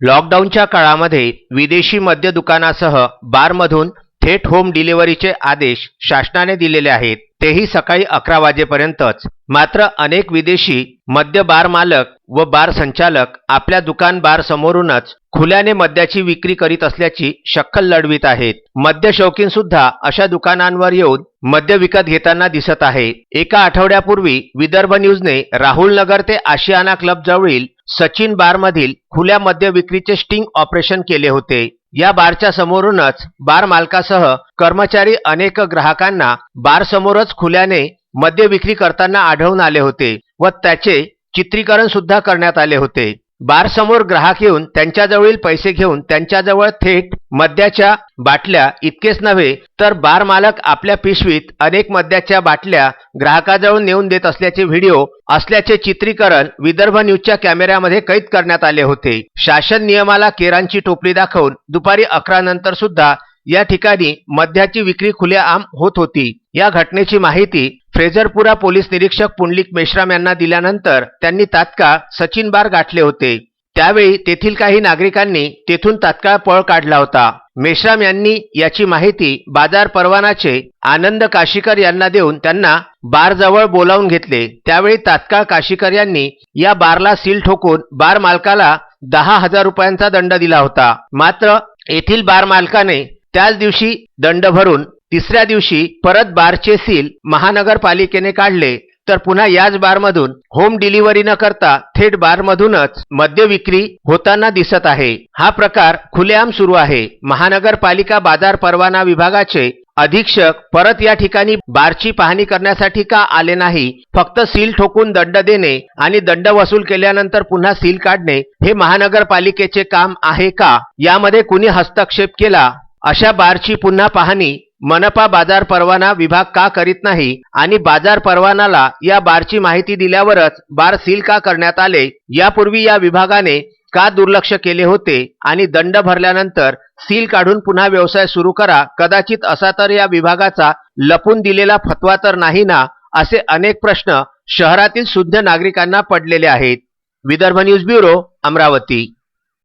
लॉकडाऊनच्या काळामध्ये विदेशी मद्य दुकानासह बारमधून थेट होम डिलिव्हरीचे आदेश शासनाने दिलेले आहेत. तेही सकाळी अकरा वाजेपर्यंतच. मात्र अनेक विदेशी मद्य बार मालक व बार संचालक आपल्या दुकान बार समोरूनच खुल्याने मद्याची विक्री करीत असल्याची शक्कल लढवीत आहेत. मद्य शौकीन सुद्धा अशा दुकानांवर येऊन मद्य विकत घेताना दिसत आहे. एका आठवड्यापूर्वी विदर्भ न्यूजने राहुल नगर ते आशियाना क्लब जवळील सचिन बारमधील खुल्या मद्य विक्रीचे स्टिंग ऑपरेशन केले होते. या बारच्या समोरूनच बार मालकासह कर्मचारी अनेक ग्राहकांना बार समोरच खुल्याने मद्य विक्री करताना आढळून आले होते व त्याचे चित्रीकरण सुद्धा करण्यात आले होते. बारसमोर ग्राहक येऊन त्यांच्याजवळील पैसे घेऊन त्यांच्याजवळ थेट मद्याच्या बाटल्या इतकेच नव्हे तर बार मालक आपल्या पिशवीत अनेक मद्याच्या बाटल्या ग्राहकाजवळ नेऊन देत असल्याचे व्हिडिओ असल्याचे चित्रीकरण विदर्भ न्यूजच्या कॅमेऱ्यामध्ये कैद करण्यात आले होते. शासन नियमाला केरांची टोपली दाखवून दुपारी अकरा नंतर सुद्धा या ठिकाणी मद्याची विक्री खुलेआम होत होती. या घटनेची माहिती फ्रेझरपुरा पोलीस निरीक्षक पुंडलिक मेश्राम यांना दिल्यानंतर त्यांनी तात्काळ सचिन बार गाठले होते. त्यावेळी तेथील काही नागरिकांनी तेथून तात्काळ पळ काढला होता. मेश्राम यांनी याची माहिती बाजार परवानाचे आनंद काशीकर यांना देऊन त्यांना बारजवळ बोलावून घेतले. त्यावेळी तात्काळ काशीकर यांनी या बारला सील ठोकून बार मालकाला दहा हजार रुपयांचा दंड दिला होता. मात्र येथील बार मालकाने त्याच दिवशी दंड भरून तिसऱ्या दिवशी परत बारचे सील महानगरपालिकेने काढले तर पुन्हा याच बारमधून होम डिलिव्हरी न करता थेट बारमधूनच मद्य विक्री होताना दिसत आहे. हा प्रकार खुलेआम सुरू आहे. महानगरपालिका बाजार परवाना विभागाचे अधीक्षक परत या ठिकाणी बारची पाहणी करण्यासाठी का आले नाही? फक्त सील ठोकून दंड देणे आणि दंड वसूल केल्यानंतर पुन्हा सील काढणे हे महानगरपालिकेचे काम आहे का? यामध्ये कुणी हस्तक्षेप केला? अशा बारची पुन्हा पाहणी मनपा बाजार परवाना विभाग का करीत नाही आणि बाजार परवानाला या बारची माहिती दिल्यावरच बार सील का करण्यात आले यापूर्वी या विभागाने का दुर्लक्ष केले होते आणि दंड भरल्यानंतर सील काढून पुन्हा व्यवसाय सुरू करा कदाचित असा तर या विभागाचा लपून दिलेला फतवा तर नाही ना असे अनेक प्रश्न शहरातील शुद्ध नागरिकांना पडलेले आहेत. Vidarbha news bureau Amravati.